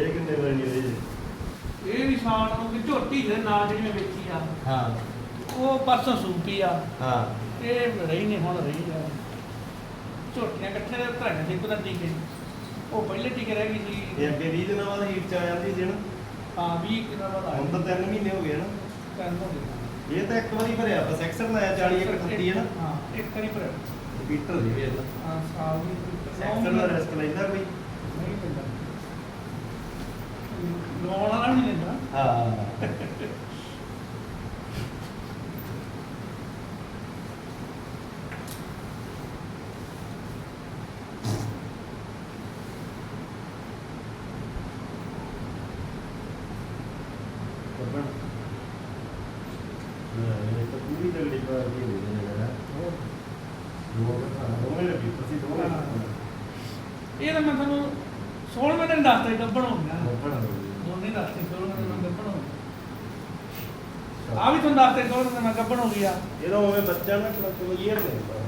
ਇਹ ਕਿੰਨੇ ਵਾਰੀ ਨਹੀਂ ਰਹੀ ਇਹ ਵੀ ਸਾਲ ਨੂੰ ਕਿ ਝੋਟੀ ਦੇ ਨਾਲ ਜਿਹੜੀ ਮੈਂ ਵੇਚੀ ਆ ਹਾਂ। ਉਹ ਪਰਸੋਂ ਸੂਪੀ ਆ। ਹਾਂ। ਇਹ ਰਹੀ ਨਹੀਂ ਹੁਣ ਰਹੀ ਆ। ਝੋਟੀਆਂ ਇਕੱਠੇ ਧਾਈਆਂ ਸੀ ਪਤਾ ਟੀਕੇ। ਉਹ ਪਹਿਲੇ ਟੀਕੇ ਰਹਿ ਗਈ ਸੀ। ਇਹ ਅੱਗੇ 20 ਦਿਨਾਂ ਬਾਅਦ ਹੀਟ ਚ ਆ ਜਾਂਦੀ ਸੀ ਨਾ। ਹਾਂ 20 ਕਿਲੋ ਬਾਅਦ ਹੁਣ ਤਾਂ 3 ਮਹੀਨੇ ਹੋ ਗਏ ਨਾ। ਕੰਨ ਹੋ ਗਿਆ ਇਹ ਤਾਂ ਇੱਕ ਵਾਰੀ ਭਰਿਆ ਬਸ ਐਕਸਰ ਲਾਇਆ 40 ਇੱਕ 38 ਹੈ ਨਾ। ਹਾਂ ਇੱਕ ਵਾਰੀ ਪਰ ਰਿਪੀਟਰ ਦੀ ਵੇਖ ਲਾ। ਹਾਂ ਸਾਲ ਦੀ ਐਕਸਰ ਦਾ ਰਿਸਕ ਲੈਂਦਾ ਕੋਈ। ਇਹ ਤਾਂ ਮੈਂ ਤੁਹਾਨੂੰ 16 ਮਿੰਟ ਦੱਸਦਾ ਹੀ ਗੱਬਣ ਹੋ ਗਿਆ ਕੱਪਣ ਹੋ ਗਈ ਦੋਨੇ ਦੱਸਦੇ ਆ ਵੀ ਤੁਹਾਨੂੰ ਦੱਸਦੇ 16 ਮੈਂ ਗੱਬਣ ਹੋ ਗਿਆ ਜਦੋਂ ਉਵੇਂ ਬੱਚਾ ਨਾ ਕਲੀਅਰ ਨਹੀਂ।